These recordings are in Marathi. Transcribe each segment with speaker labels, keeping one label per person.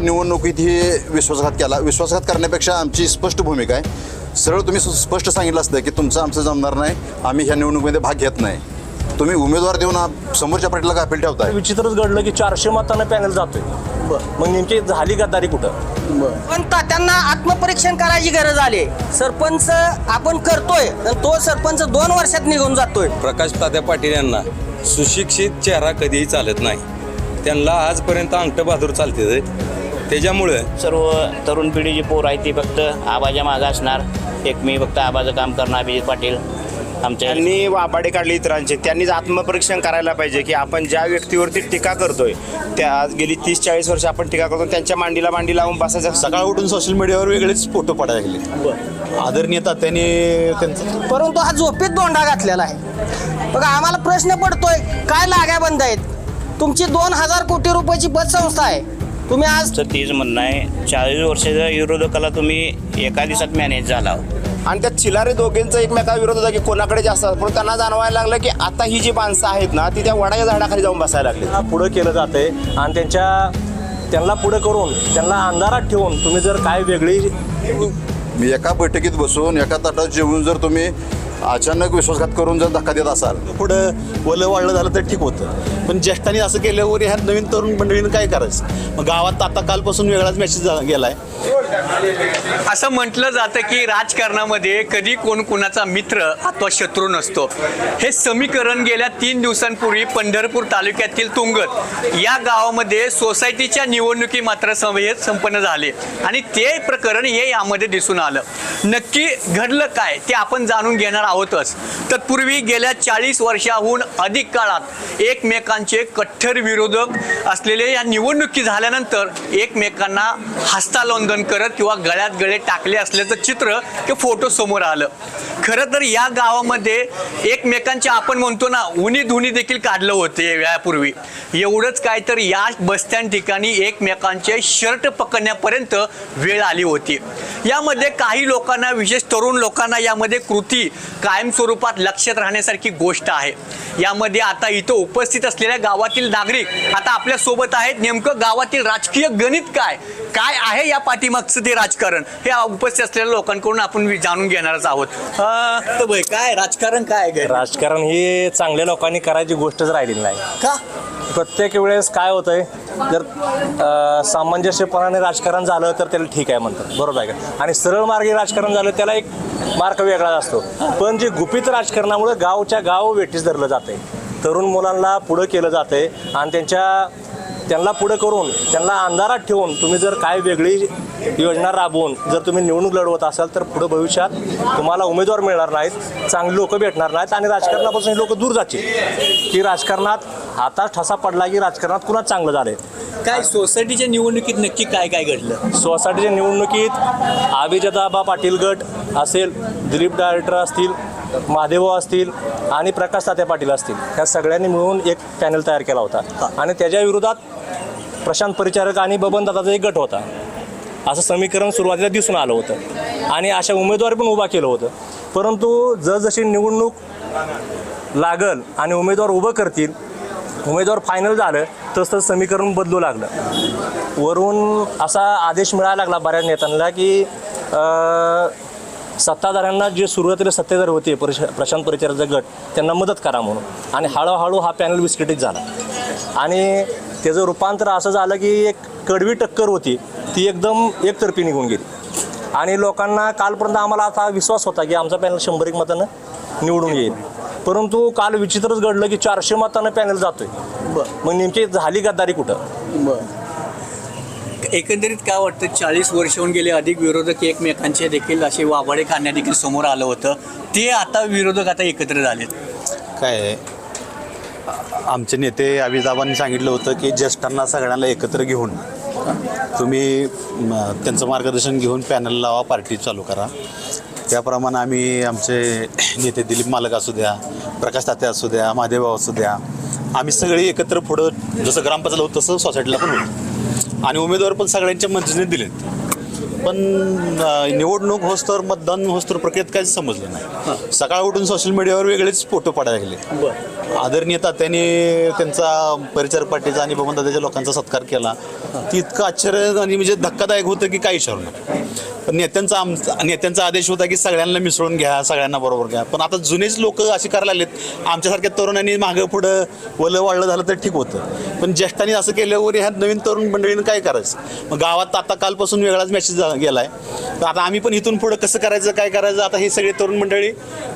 Speaker 1: निवडणुकीत ही विश्वासघात केला. विश्वासघात करण्यापेक्षा आमची स्पष्ट भूमिका आहे. सरळ तुम्ही सु- स्पष्ट सांगितलं असतं की तुमचं आमचं जमणार नाही आम्ही ह्या निवडणुकीमध्ये भाग घेत नाही. तुम्ही उमेदवार देऊन समोरच्या पार्टीला का अपील ठेवताय.
Speaker 2: विचित्रच घडलं की चारशे मतांना पॅनल जातोय. मग नेमकी झाली गद्दारी कुठं?
Speaker 3: पण तात्यांना आत्मपरीक्षण करायची गरज आली. सरपंच आपण करतोय तो सरपंच दोन वर्षात निघून जातोय.
Speaker 4: प्रकाश तात्या पाटील यांना सुशिक्षित चेहरा कधीही चालत नाही. त्यांना आजपर्यंत अंगठ बहादूर चालते. त्याच्यामुळे?
Speaker 5: सर्व तरुण पिढी जी पोर आहे ती फक्त आबाच्या मागं असणार. एक मी फक्त आबाचं काम करणार अभिजित पाटील. आमच्या
Speaker 6: त्यांनी वाबाडे काढले इतरांचे. त्यांनीच आत्मपरीक्षण करायला पाहिजे की आपण ज्या व्यक्तीवरती टीका करतोय त्या आज गेली तीस चाळीस वर्ष आपण टीका करतो त्यांच्या मांडीला मांडी लावून बसायचं.
Speaker 1: सकाळ उठून सोशल मीडियावर वेगळेच फोटो पडायला लागले. आदरणीय तात्याने त्यांचं
Speaker 3: परंतु हा झोपेत दोंडा घातलेला आहे. बघा आम्हाला प्रश्न पडतोय काय लागा बंद आहेत? तुमची दोन हजार कोटी रुपयाची पतसंस्था आहे. तुम्ही आज
Speaker 5: तर तीच म्हणणं आहे. चाळीस वर्षाच्या विरोधकाला तुम्ही एका दिवसात मॅनेज झाला
Speaker 6: आणि त्या चिलारे दोघेंचा एकमेकाविरोध होता की कोणाकडे जास्त. पण त्यांना जाणवायला लागलं की आता ही जी माणसं आहेत ना ती त्या वडाच्या झाडाखाली जाऊन बसायला लागली.
Speaker 2: पुढं केलं जातंय. आणि त्यांच्या त्यांना पुढं करून त्यांना अंधारात ठेवून तुम्ही जर काय वेगळी
Speaker 1: मी एका बैठकीत बसून एका ताटात जेवून जर तुम्ही अचानक विश्वासघात करून जर धक्का देत असाल
Speaker 7: पुढं वलं वाढलं झालं तर ठीक होतं. पण ज्येष्ठांनी असं केल्यावर ह्या नवीन तरुण मंडळीनं काय करायचं? मग गावात आता कालपासून वेगळाच मेसेज गेलाय.
Speaker 8: असं म्हटलं जातं की राजकारणामध्ये कधी कोण कोणाचा मित्र अथवा शत्रू नसतो. हे समीकरण गेल्या तीन दिवसांपूर्वी पंढरपूर तालुक्यातील तुंगत या गावामध्ये सोसायटीच्या निवडणुकी मात्र सभेत संपन्न झाले. आणि ते प्रकरण हे यामध्ये दिसून आलं. नक्की घडलं काय ते आपण जाणून घेणार आहोतच तत्पूर्वी गेल्या चाळीस वर्षाहून अधिक काळात एकमेकांचे कठ्ठर विरोधक असलेले या निवडणुकी झाल्यानंतर एकमेकांना हस्तालोंदन करत किंवा गळ्यात गळे टाकले असल्याचं चित्र ते फोटो समोर आलं. खरं तर या गावामध्ये एकमेकांचे आपण म्हणतो ना उनी धुनी देखील काढलं होते यापूर्वी एवढंच काय तर या बसस्टँड ठिकाणी एकमेकांचे शर्ट पकडण्यापर्यंत वेळ आली होती. यामध्ये काही लोकांना विशेष तरुण लोकांना यामध्ये कृती कायमस्वरूपात लक्षात राहण्यासारखी गोष्ट आहे. यामध्ये आता इथं उपस्थित असलेल्या गावातील नागरिक आता आपल्यासोबत आहेत. नेमकं गावातील राजकीय गणित काय? काय आहे या पाठीमागचं ते राजकारण? हे उपस्थित असलेल्या लोकांकडून आपण जाणून घेणारच आहोत. काय राजकारण काय
Speaker 2: राजकारण ही चांगल्या लोकांनी करायची गोष्टच राहिलेली नाही.
Speaker 8: का?
Speaker 2: प्रत्येक वेळेस काय होतंय जर सामंजस्यपणाने राजकारण झालं तर त्याला ठीक आहे म्हणतात. बरोबर आहे का? आणि सरळ मार्गी राजकारण झालं त्याला एक मार्क वेगळा असतो. पण जे गुपित राजकारणामुळे गावच्या गाव वेठीस धरलं जाते तरुण मुलांना पुढं केलं जाते आणि त्यांच्या त्यांना पुढं करून त्यांना अंधारात ठेवून तुम्ही जर काय वेगळी योजना राबवून जर तुम्ही निवडणूक लढवत असाल तर पुढं भविष्यात तुम्हाला उमेदवार मिळणार नाहीत चांगली लोक भेटणार नाहीत आणि राजकारणापासून लोक दूर जातील. की राजकारणात आता ठसा पडला की राजकारणात कुणाच चांगलं झालंय.
Speaker 8: काय सोसायटीच्या निवडणुकीत नक्की काय काय घडलं?
Speaker 2: सोसायटीच्या निवडणुकीत अभिजताबा पाटील गट असेल दिलीप डायरेक्टर असतील महादेव असतील आणि प्रकाश तात्या पाटील असतील. ह्या सगळ्यांनी मिळून एक पॅनल तयार केला होता. आणि त्याच्या विरोधात प्रशांत परिचारक आणि बबन दादाचा एक गट होता. असं समीकरण सुरुवातीला दिसून आलं होतं. आणि अशा उमेदवार पण उभा केलं होतं. परंतु जसजशी निवडणूक लागल आणि उमेदवार उभं करतील उमेदवार फायनल झालं तसं समीकरण बदलू लागलं. वरून असा आदेश मिळायला लागला बऱ्याच नेत्यांना की सत्ताधाऱ्यांना जे सुरुवातीला सत्तेधारी होते प्रश प्रशांत परिचाराचा गट त्यांना मदत करा म्हणून. आणि हळूहळू हा पॅनल विस्कटीत झाला. आणि त्याचं रूपांतर असं झालं की एक कडवी टक्कर होती ती एकदम एकतर्फी निघून गेली. आणि लोकांना कालपर्यंत आम्हाला असा विश्वास होता की आमचा पॅनल शंभर एक मतानं निवडून येईल. परंतु काल विचित्रच घडलं की चारशे मतानं पॅनल जातोय. मग नेमकी झाली गद्दारी कुठं?
Speaker 8: एकंदरीत काय वाटतं चाळीस वर्ष होऊन गेले अधिक विरोधक एकमेकांचे देखील असे वाभाडे खाण्या देखील समोर आलं होतं. ते आता विरोधक आता एकत्र झालेत.
Speaker 7: काय आमचे नेते अभिदाबांनी सांगितलं होतं की ज्येष्ठांना सगळ्यांना एकत्र घेऊन तुम्ही त्यांचं मार्गदर्शन घेऊन पॅनल लावा पार्टी चालू करा. त्याप्रमाणे आम्ही आमचे नेते दिलीप मालक असू द्या प्रकाश ताते असू द्या महादेवभाऊ असू द्या आम्ही सगळे एकत्र पुढं जसं ग्रामपंचायत होतं तसं सोसायटीला पण होतं आणि उमेदवार पण सगळ्यांच्या मंजुरीने दिलेत. पण निवडणूक होस्तोवर मतदान होस्तोवर प्रक्रियेत काहीच समजलं नाही. सकाळ उठून सोशल मीडियावर वेगळेच फोटो पडायला लागले आदरणीय तात्याने त्यांचा परिचार पार्टीचा आणि बबन लोकांचा सत्कार केला. ती इतकं आश्चर्य आणि म्हणजे धक्कादायक होतं की काही विचारू नका. पण नेत्यांचा आमचा नेत्यांचा आदेश होता की सगळ्यांना मिसळून घ्या सगळ्यांना बरोबर घ्या. पण आता जुनेच लोक असे करायला लागलेत. आमच्यासारख्या तरुणांनी मागं पुढं वलं वाढलं झालं तर ठीक होतं. पण ज्येष्ठांनी असं केल्यावर ह्या नवीन तरुण मंडळीनं काय करायचं? मग गावात आता कालपासून वेगळाच मेसेज गेला आहे तर आता आम्ही पण इथून पुढं कसं करायचं काय करायचं आता हे सगळे तरुण मंडळी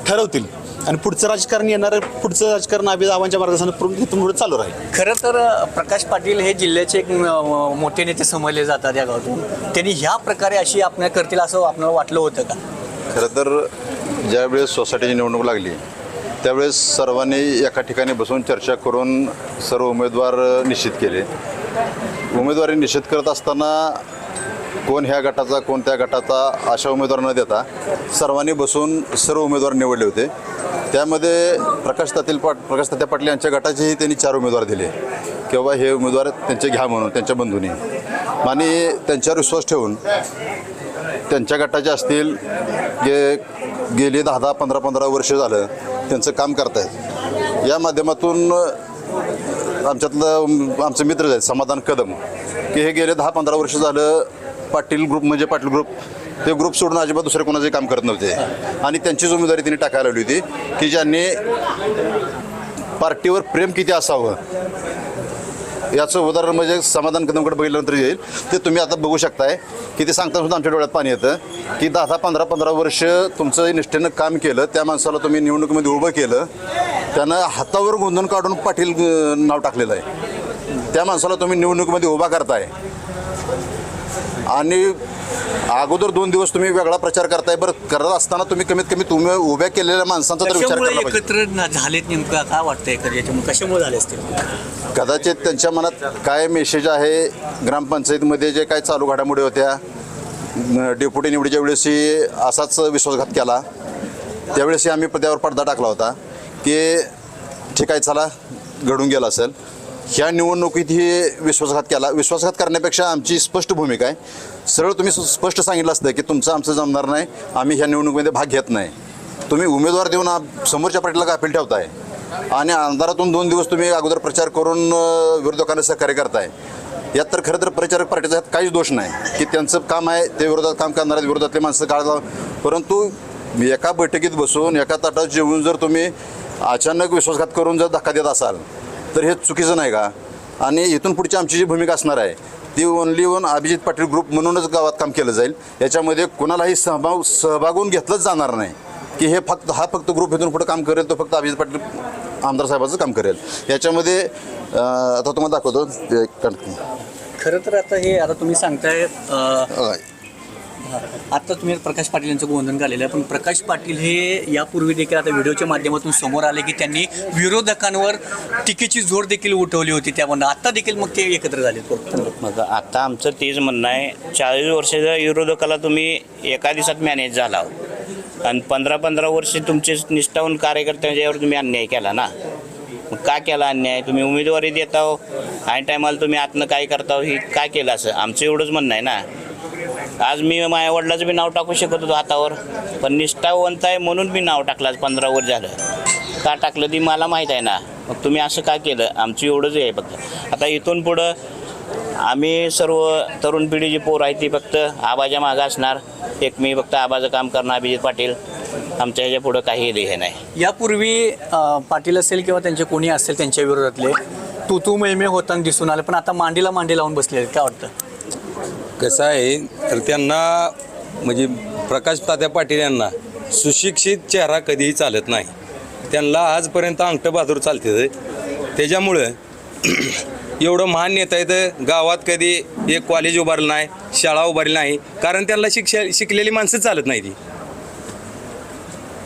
Speaker 7: ठरवतील. आणि पुढचं राजकारण येणारं पुढचं राजकारण अभिजावांच्या मार्गदर्शनात इथून पुढे चालू राहील.
Speaker 8: खरं तर प्रकाश पाटील हे जिल्ह्याचे एक मोठे नेते समजले जातात या गावातून. त्यांनी ह्या प्रकारे अशी आपल्या करतील असं आपल्याला वाटलं होतं का?
Speaker 1: खरं तर ज्यावेळेस सोसायटीची निवडणूक लागली त्यावेळेस सर्वांनी एका ठिकाणी बसून चर्चा करून सर्व उमेदवार निश्चित केले. उमेदवारी निश्चित करत असताना कोण ह्या गटाचा कोण त्या गटाचा अशा उमेदवार न देता. सर्वांनी बसून सर्व उमेदवार निवडले होते. त्यामध्ये प्रकाश तातील पाट प्रकाश तात्या पाटील यांच्या गटाचेही त्यांनी चार उमेदवार दिले. किंवा हे उमेदवार त्यांचे घ्या म्हणून त्यांच्या बंधूंनी. आणि त्यांच्यावर विश्वास ठेवून त्यांच्या गटाचे असतील जे गेली दहा दहा पंधरा पंधरा वर्ष झालं त्यांचं काम करतायत. या माध्यमातून आमच्यातलं आमचे मित्र आहेत समाधान कदम. की हे गेले दहा पंधरा वर्ष झालं पाटील ग्रुप म्हणजे पाटील ग्रुप ते ग्रुप सोडून अजिबात दुसरे कोणाचे काम करत नव्हते. आणि त्यांचीच उमेदवारी त्यांनी टाकायला आली होती की ज्यांनी पार्टीवर प्रेम किती असावं याचं उदाहरण म्हणजे समाधान कदमकडे बघितल्यानंतर येईल. ते तुम्ही आता बघू शकताय की ते सांगताना सुद्धा आमच्या डोळ्यात पाणी येतं की दहा दहा पंधरा पंधरा वर्ष तुमचं निष्ठेनं काम केलं त्या माणसाला तुम्ही निवडणुकीमध्ये उभं केलं त्यानं हातावर गोंधून काढून पाटील नाव टाकलेलं आहे. त्या माणसाला तुम्ही निवडणुकीमध्ये उभा करताय. आणि अगोदर दोन दिवस तुम्ही वेगळा प्रचार करताय. बरं करत असताना तुम्ही कमीत कमी तुम्ही उभ्या केलेल्या माणसांचा तर विचार
Speaker 8: कशामुळे
Speaker 1: करायला पाहिजे.
Speaker 8: एकत्र न- झालेत नेमकं? काय वाटतंय याच्यामुळे? कशामुळे झाले असतील?
Speaker 1: कदाचित त्यांच्या मनात काय मेसेज आहे? ग्रामपंचायतीमध्ये जे काय चालू घडामोडी होत्या न- डेप्युटी निवडीच्या वेळेसही असाच विश्वासघात केला. त्यावेळेसही आम्ही पद्यावर पडदा टाकला होता की ठीक आहे चला घडून गेला असेल. ह्या निवडणुकीत ही विश्वासघात केला. विश्वासघात करण्यापेक्षा आमची स्पष्ट भूमिका आहे. सरळ तुम्ही स्पष्ट सांगितलं असतं की तुमचं आमचं जमणार नाही आम्ही ह्या निवडणुकीमध्ये भाग घेत नाही. तुम्ही उमेदवार देऊन आप- समोरच्या पार्टीला गाफील ठेवताय. आणि अंधारातून दोन दिवस तुम्ही अगोदर प्रचार करून विरोधकांना सहकार्य करताय. यात तर खरं तर प्रचारक पार्टीचा यात काहीच दोष नाही की त्यांचं काम आहे ते विरोधात काम करणारे विरोधातले माणसं काढतात परंतु एका बैठकीत बसून एका ताटात जेवून जर तुम्ही अचानक विश्वासघात करून जर धक्का देत असाल तर हे चुकीचं नाही का? आणि इथून पुढची आमची जी भूमिका असणार आहे ती only one Abhijit Patil group म्हणूनच गावात काम केलं जाईल. याच्यामध्ये कोणालाही सहभाग सहभागून घेतलंच जाणार नाही. की हे फक्त हा फक्त ग्रुप इथून पुढे काम करेल तो फक्त अभिजित पाटील आमदार साहेबाचं काम करेल. याच्यामध्ये आता तुम्हाला दाखवतो.
Speaker 8: खरं तर आता हे आता तुम्ही सांगताय अ, आता तुम्ही प्रकाश पाटील यांचं गोंधन घालेलं आहे पण प्रकाश पाटील हे यापूर्वी देखील आता व्हिडिओच्या माध्यमातून समोर आले की त्यांनी विरोधकांवर टीकेची जोर देखील उठवली होती त्यामुळे आता देखील मग ते एकत्र झाले
Speaker 5: मग आता आमचं तेच म्हणणं आहे चाळीस वर्षाच्या विरोधकाला तुम्ही एका दिवसात मॅनेज झाला आणि पंधरा पंधरा वर्षे तुमचे निष्ठावून कार्यकर्त्यांच्यावर तुम्ही अन्याय केला ना? मग का केला अन्याय? तुम्ही उमेदवारी देता हो आणि टायमाला तुम्ही आतनं काय करता हो ही काय केलं असं? आमचं एवढंच म्हणणं आहे ना. आज मी माझ्या वडिलाचं बी नाव टाकू शकत होतो हातावर. पण निष्ठावंत आहे म्हणून मी नाव टाकलं आज पंधरा वर झालं. का टाकलं ती मला माहीत आहे ना. मग तुम्ही असं का केलं? आमचं एवढंच आहे फक्त. आता इथून पुढं आम्ही सर्व तरुण पिढीची पोर आहे ती फक्त आबाच्या मागं असणार. एक मी फक्त आबाचं काम करणार अभिजित पाटील. आमच्या ह्याच्या पुढं काही हे नाही.
Speaker 8: यापूर्वी अ, पाटील असेल किंवा त्यांचे कोणी असेल त्यांच्या विरोधातले तू तू मेमे होताना दिसून आले पण आता मांडीला मांडी लावून बसले आहेत. काय वाटतं?
Speaker 4: कसं आहे तर त्यांना म्हणजे प्रकाश तात्या पाटील यांना सुशिक्षित चेहरा कधीही चालत नाही. त्यांना आजपर्यंत अंगठं बहादूर चालते त्याच्यामुळं एवढं महान नेता येतं गावात कधी एक कॉलेज उभारलं नाही शाळा उभारली नाही कारण त्यांना शिक्षा शिकलेली माणसं चालत नाही ती.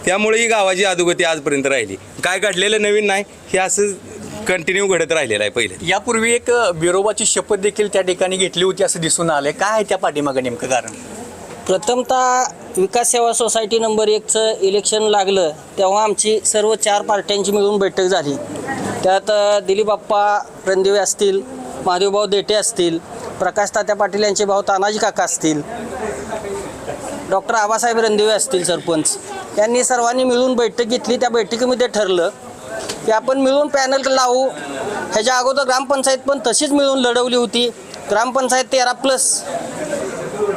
Speaker 4: त्यामुळे ही गावाची अधोगती आजपर्यंत राहिली. काय घडलेलं नवीन नाही हे असं कंटिन्यू घडत राहिलेलं आहे पहिले.
Speaker 8: यापूर्वी एक बिरोबाची शपथ देखील त्या ठिकाणी घेतली होती असं दिसून आलंय. काय आहे त्या पाठीमागं नेमकं कारण?
Speaker 3: प्रथमतः विकास सेवा सोसायटी नंबर एकचं इलेक्शन लागलं तेव्हा आमची सर्व चार पार्ट्यांची मिळून बैठक झाली. त्यात दिलीप बाप्पा रणदिवे असतील महादेवभाऊ देटे असतील प्रकाश तात्या पाटील यांचे भाऊ तानाजी काका असतील डॉक्टर आबासाहेब रणदिवे असतील सरपंच. यांनी सर्वांनी मिळून बैठक घेतली. त्या बैठकीमध्ये ठरलं की आपण मिळून पॅनल लावू. ह्याच्या अगोदर ग्रामपंचायत पण तशीच मिळून लढवली होती. ग्रामपंचायत तेरा प्लस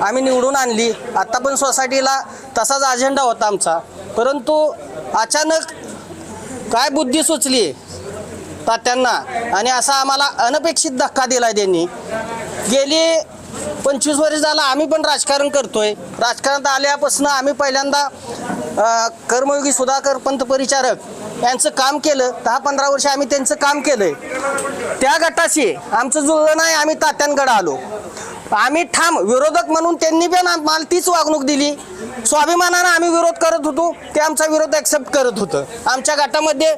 Speaker 3: आम्ही निवडून आणली. आत्ता पण सोसायटीला तसाच अजेंडा होता आमचा. परंतु अचानक काय बुद्धी सुचली तात्यांना? आणि असा आम्हाला अनपेक्षित धक्का दिला त्यांनी. गेली पंचवीस वर्ष झालं आम्ही पण राजकारण करतोय. राजकारणात आल्यापासून आम्ही पहिल्यांदा कर्मयोगी सुधाकर पंत परिचारक यांचं काम केलं दहा पंधरा वर्ष आम्ही त्यांचं काम केलंय. त्या गटाशी आमचं जुळलं नाही आम्ही तात्यांकडे आलो. आम्ही ठाम विरोधक म्हणून त्यांनी पण आम्हाला तीच वागणूक दिली. स्वाभिमानानं आम्ही विरोध करत होतो ते आमचा विरोध ॲक्सेप्ट करत होतं. आमच्या गटामध्ये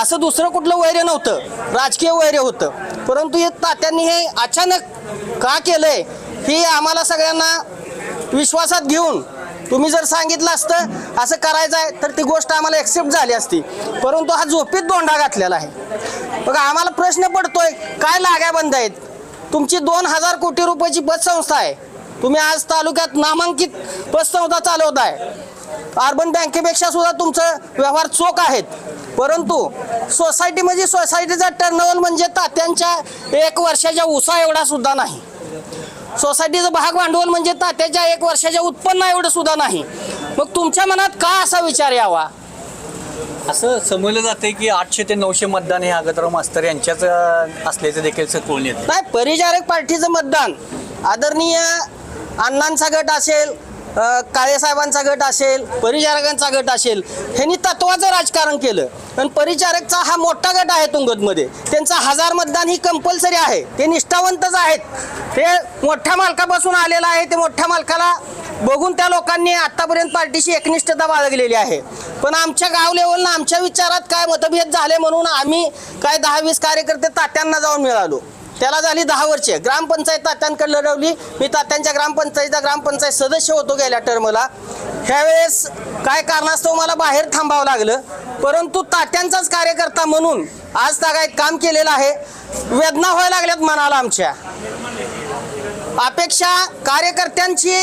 Speaker 3: असं दुसरं कुठलं वैर्य नव्हतं राजकीय वैर्य होतं. परंतु हे तात्यांनी हे अचानक का केलंय ही आम्हाला सगळ्यांना विश्वासात घेऊन तुम्ही जर सांगितलं असतं असं करायचं आहे तर ती गोष्ट आम्हाला ॲक्सेप्ट झाली असती. परंतु हा झोपीत दोंडा घातलेला आहे. बघा आम्हाला प्रश्न पडतोय काय लागा बंद आहेत? तुमची दोन हजार कोटी रुपयाची पतसंस्था आहे. तुम्ही आज तालुक्यात नामांकित पतसंस्था चालवताय. अर्बन बँकेपेक्षा सुद्धा तुमचं व्यवहार चोख आहेत. परंतु सोसायटी म्हणजे सोसायटीचा टर्नओव्हर म्हणजे तात्यांच्या एक वर्षाच्या उसा एवढा सुद्धा नाही. सोसायटीचं भाग भांडवल म्हणजे तात्याच्या एक वर्षाच्या उत्पन्न एवढं सुद्धा नाही. मग तुमच्या मनात का असा विचार यावा?
Speaker 8: असं समजलं जाते की आठशे ते नऊशे मतदान हे आगतराव मास्तर यांच्याच अं, असल्याचं देखील कळून येतं
Speaker 3: नाही परिचारक पार्टीचं मतदान आदरणीय अण्णांचा गट असेल काळेसाहेबांचा गट असेल परिचारकांचा गट असेल ह्यांनी तत्वाचं राजकारण केलं. आणि परिचारकचा हा मोठा गट आहे तुंगतमध्ये. त्यांचा हजार मतदान ही कंपल्सरी आहे. ते निष्ठावंतच आहेत. ते मोठ्या मालकापासून आलेलं आहे. ते मोठ्या मालकाला बघून त्या लोकांनी आत्तापर्यंत पार्टीशी एकनिष्ठता बाळगलेली आहे. पण आमच्या गाव लेवलनं आमच्या विचारात काय मतभेद झाले म्हणून आम्ही काय दहा वीस कार्यकर्ते तात्यांना जाऊन मिळालो. त्याला झाली दहा वर्षे. ग्रामपंचायत तात्यांकडे लढवली. मी तात्यांच्या ग्रामपंचायतीचा ग्रामपंचायत सदस्य होतो गेल्या टर्मला. ह्यावेळेस काय कारणास्तव मला बाहेर थांबावं लागलं? परंतु तात्यांचाच कार्यकर्ता म्हणून आज तागायत काम केलेलं आहे. वेदना व्हायला लागल्यात मनाला आमच्या. अपेक्षा कार्यकर्त्यांची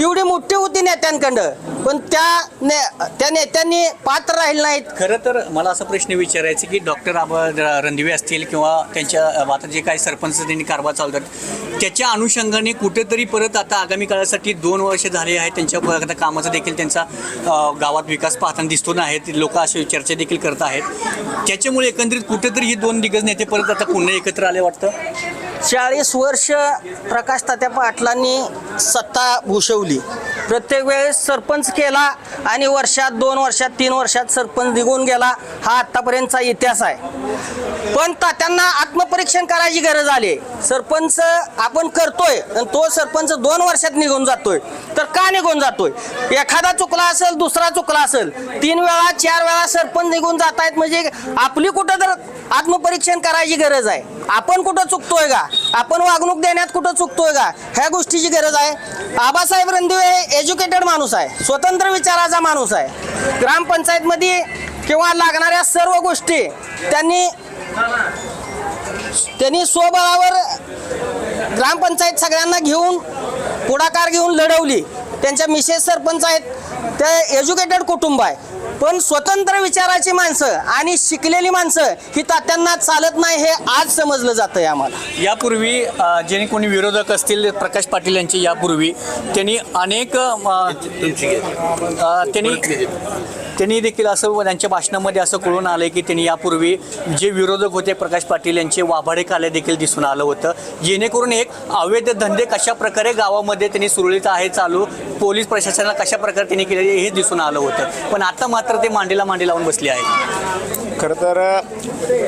Speaker 3: एवढी मोठी होती नेत्यांकडं. पण त्या ने त्या नेत्यांनी पात्र राहिले नाहीत.
Speaker 8: खरं तर मला असा प्रश्न विचारायचा की डॉक्टर आबा रणदिवे असतील किंवा त्यांच्या आता जे काही सरपंच त्यांनी कारभार चालवतात त्याच्या अनुषंगाने कुठेतरी परत आता आगामी काळासाठी दोन वर्ष झाले आहेत त्यांच्या आता कामाचा देखील त्यांचा गावात विकास पाहताना दिसतो नाही लोक असे चर्चा देखील करत आहेत. त्याच्यामुळे एकंदरीत कुठेतरी ही दोन दिग्गज नेते परत आता पुन्हा एकत्र आले वाटतं?
Speaker 3: चाळीस वर्ष प्रकाश तात्या पाटलांनी सत्ता भूषवली. प्रत्येक वेळेस सरपंच केला आणि वर्षात दोन वर्षात तीन वर्षात सरपंच निघून गेला हा आत्तापर्यंतचा इतिहास आहे. पण तात्यांना आत्मपरीक्षण करायची गरज आली. सरपंच आपण करतोय आणि तो सरपंच दोन वर्षात निघून जातोय. तर का निघून जातोय? एखादा चुकला असेल दुसरा चुकला असेल तीन वेळा चार वेळा सरपंच निघून जात आहेत म्हणजे आपली कुठं तर आत्मपरीक्षण करायची गरज आहे. आपण कुठं चुकतोय का? आपण वागणूक देण्यात कुठं चुकतोय का? ह्या गोष्टीची गरज आहे. आबासाहेब रणदिवे एज्युकेटेड माणूस आहे. स्वतंत्र विचाराचा माणूस आहे. ग्रामपंचायतमध्ये किंवा लागणाऱ्या सर्व गोष्टी त्यांनी त्यांनी स्वबळावर ग्रामपंचायत सगळ्यांना घेऊन पुढाकार घेऊन लढवली. त्यांच्या मिसेस सरपंच आहेत ते एज्युकेटेड कुटुंब आहे. पण स्वतंत्र विचाराची माणसं आणि शिकलेली माणसं ही तात्यांना चालत नाही हे आज समजलं जातं आम्हाला.
Speaker 8: यापूर्वी अ, जे कोणी विरोधक असतील प्रकाश पाटील यांचे यापूर्वी त्यांनी अनेक त्यांनी त्यांनी देखील असं त्यांच्या भाषणामध्ये असं कळून आलं की त्यांनी यापूर्वी जे विरोधक होते प्रकाश पाटील यांचे वाभाडे खाले देखील दिसून आलं होतं. जेणेकरून एक अवैध धंदे कशा प्रकारे गावामध्ये त्यांनी सुरळीत आहे चालू पोलीस प्रशासनाला कशा प्रकारे त्यांनी केले हे दिसून आलं होतं. पण आता मात्र ते मांडीला मांडी लावून बसले आहेत.
Speaker 6: खरं तर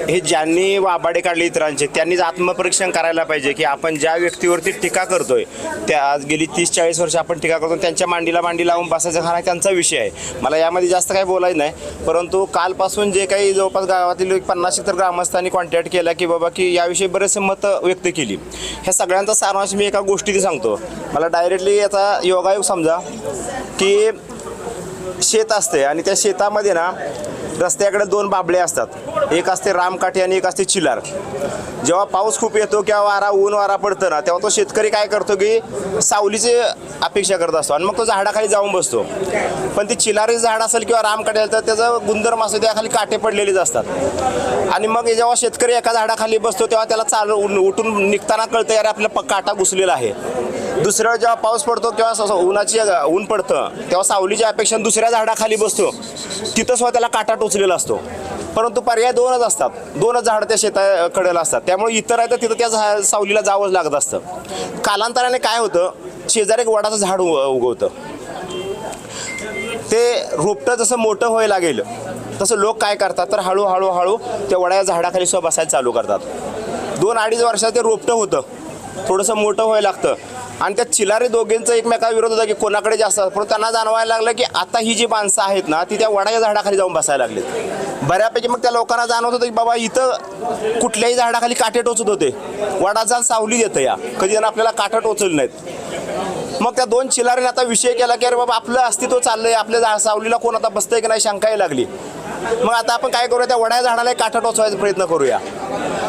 Speaker 6: हे ज्यांनी वाबाडे काढले इतरांचे त्यांनीच आत्मपरीक्षण करायला पाहिजे की आपण ज्या व्यक्तीवरती टीका करतोय त्या आज गेली तीस चाळीस वर्ष आपण टीका करतो त्यांच्या मांडीला मांडी लावून बसायचा हा त्यांचा विषय आहे. मला यामध्ये जास्त काही बोलायचं नाही परंतु कालपासून जे काही जवळपास गावातील एक पन्नास तर ग्रामस्थांनी कॉन्टॅक्ट केला की बाबा की याविषयी बरेचसे मतं व्यक्त केली. ह्या सगळ्यांचा सारांश मी एका गोष्टीत सांगतो. मला डायरेक्टली याचा योगायोग समजा की शेत असते आणि त्या शेतामध्ये ना रस्त्याकडे दोन बाबळे असतात. एक असते रामकाठी आणि एक असते चिलार जेव्हा पाऊस खूप येतो किंवा वारा ऊन वारा पडतं ना तेव्हा तो शेतकरी काय करतो की सावलीची अपेक्षा करत असतो आणि मग तो झाडाखाली जाऊन बसतो. पण ती चिलारी झाड असेल किंवा रामकाठी असेल तर त्याचं गुंदर असतो त्याखाली काटे पडलेलेच असतात. आणि मग जेव्हा शेतकरी एका झाडाखाली बसतो तेव्हा त्याला चाल उठून निघताना कळतं यार आपला प- काटा घुसलेला आहे. दुसरं जेव्हा पाऊस पडतो किंवा असं- उन्हाची ऊन पडतं तेव्हा सावलीच्या अपेक्षा दुसऱ्या झाडाखाली बसतो. तिथं सुद्धा त्याला काटा टोचलेला असतो. परंतु पर्याय दोनच असतात. दोनच झाडं त्या शेताकडेला असतात. त्यामुळे इतर आहे तर तिथं त्या झा सावलीला जावंच लागत असतं. कालांतराने काय होतं? शेजारी एक वडाचं झाड उगवतं. ते रोपटं जसं मोठं व्हायला लागेल तसं लोक काय करतात? तर हळूहळू हळू त्या वड्या झाडाखाली सुद्धा बसायला चालू करतात. दोन अडीच वर्षात ते रोपटं होतं. थोडंसं मोठं व्हायला लागतं. आणि त्या चिलारे दोघींचा एकमेका विरोध होता की कोणाकडे जास्त पण त्यांना जाणवायला लागलं की आता ही जी माणसं आहेत ना ती त्या वडाच्या झाडाखाली जाऊन बसायला लागलीत. बऱ्यापैकी मग त्या लोकांना जाणवत होतं की बाबा इथं कुठल्याही झाडाखाली काटे टोचत होते. वडाचा सावली देतं या. कधी जण आपल्याला काटा टोचले नाहीत. मग त्या दोन चिलारीने आता विषय केला की अरे बाबा आपलं अस्तित्व चाललंय आपल्या झा- सावलीला कोण आता बसतंय की नाही शंकाही लागली. मग आता आपण काय करूया त्या वड्या झाडाला एक काटा टोचवायचा प्रयत्न करूया.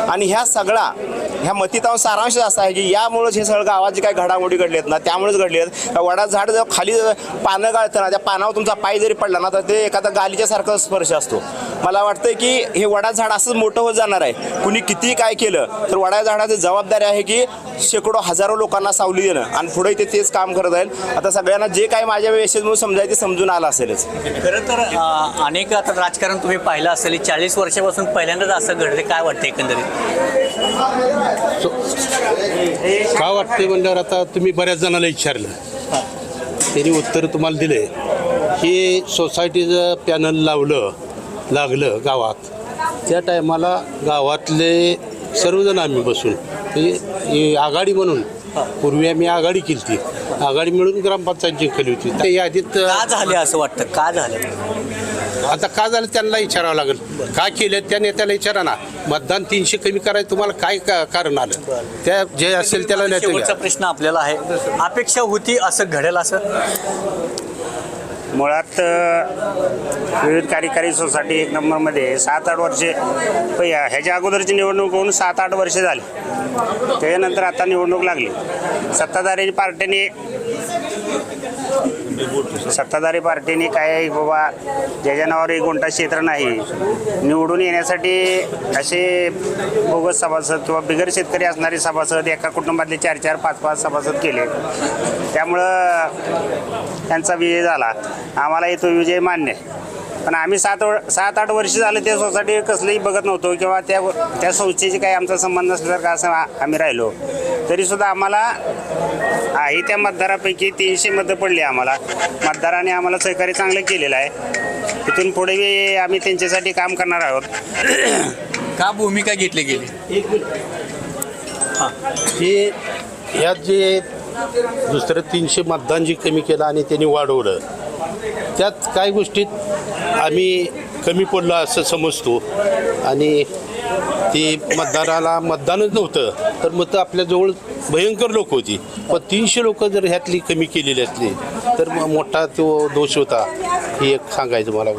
Speaker 6: आणि ह्या सगळा ह्या मतितावर सारांश असा आहे की यामुळेच हे सगळं गावात जे काही घडामोडी घडलेत ना त्यामुळेच घडले आहेत. वडा झाड जर खाली पानं गाळतं ना त्या पानावर तुमचा पाय जरी पडला ना तर ते एखादा गालीच्या सारखा स्पर्श असतो. मला वाटतं की हे वडा झाड असंच मोठं होत जाणार आहे. कुणी किती काय केलं तर वडा झाडाची जबाबदारी आहे की शेकडो हजारो लोकांना सावली देणं आणि पुढे ते तेच काम करत आहेत आता सगळ्यांना जे काही माझ्या वेळेस म्हणून समजायचं ते समजून आलं असेलच.
Speaker 8: खरं तर अनेक आता राजकारण तुम्ही पाहिलं असेल चाळीस वर्षापासून पहिल्यांदाच असं घडलं. काय वाटतं एकंदरीत?
Speaker 9: का वाटते म्हणल्यावर आता तुम्ही बऱ्याच जणांना विचारलं. त्यांनी उत्तर तुम्हाला दिले. हे सोसायटीचं पॅनल लावलं लागलं गावात. त्या टायमाला गावातले सर्वजण आम्ही बसून म्हणजे हे आघाडी म्हणून. पूर्वी आम्ही आघाडी केली ती आघाडी मिळून ग्रामपंचायत जिंकली होती. त्या यादीत
Speaker 8: का झाले असं वाटतं? का झालं?
Speaker 9: आता का झालं त्यांना विचारावं लागेल? काय केलं? त्या नेत्याला विचारा ना. मतदान तीनशे कमी करायचं तुम्हाला काय का- कारण आलं? त्या जे असेल त्याला नेते
Speaker 8: शेवटचा
Speaker 9: घ्या.
Speaker 8: प्रश्न आपल्याला आहे. अपेक्षा होती असं घडेल असं?
Speaker 10: मुळात अ, विविध कार्यकारी सोसायटी एक नंबरमध्ये सात आठ वर्षे प- या- ह्याच्या अगोदरची निवडणूक होऊन सात आठ वर्षे झाली. त्याच्यानंतर आता निवडणूक लागली. सत्ताधारी पार्टीने सत्ताधारी पार्टीने काय आहे बाबा ज्याच्या नावावर एक क्षेत्र नाही निवडून येण्यासाठी असे बोगस सभासद किंवा बिगर शेतकरी असणारे सभासद एका कुटुंबातले चार चार पाच पाच सभासद केले त्यामुळं त्यांचा विजय झाला आम्हाला येतो विजय मान्य आहे. पण आम्ही सात सात आठ वर्ष झाले त्या सोसायटी कसलंही बघत नव्हतो किंवा त्या त्या संस्थेची काही आमचा संबंध नसल्यासारखं असं आम्ही राहिलो. तरीसुद्धा आम्हाला आहे त्या मतदारापैकी तीनशे मतं पडली आम्हाला. मतदाराने आम्हाला सहकार्य चांगलं केलेलं आहे. इथून पुढे बी आम्ही त्यांच्यासाठी काम करणार आहोत.
Speaker 8: का भूमिका घेतली गेली?
Speaker 9: हे यात जे दुसरं तीनशे मतदान जे कमी केलं आणि त्यांनी वाढवलं त्यात काही गोष्टीत आम्ही कमी पडलो असं समजतो. आणि ती मतदाराला मतदानच नव्हतं. तर मतं आपल्याजवळ भयंकर लोक होती. पण तीनशे लोक जर ह्यातली कमी केलेली असली तर मग मोठा तो दोष होता. हे एक सांगायचं मला.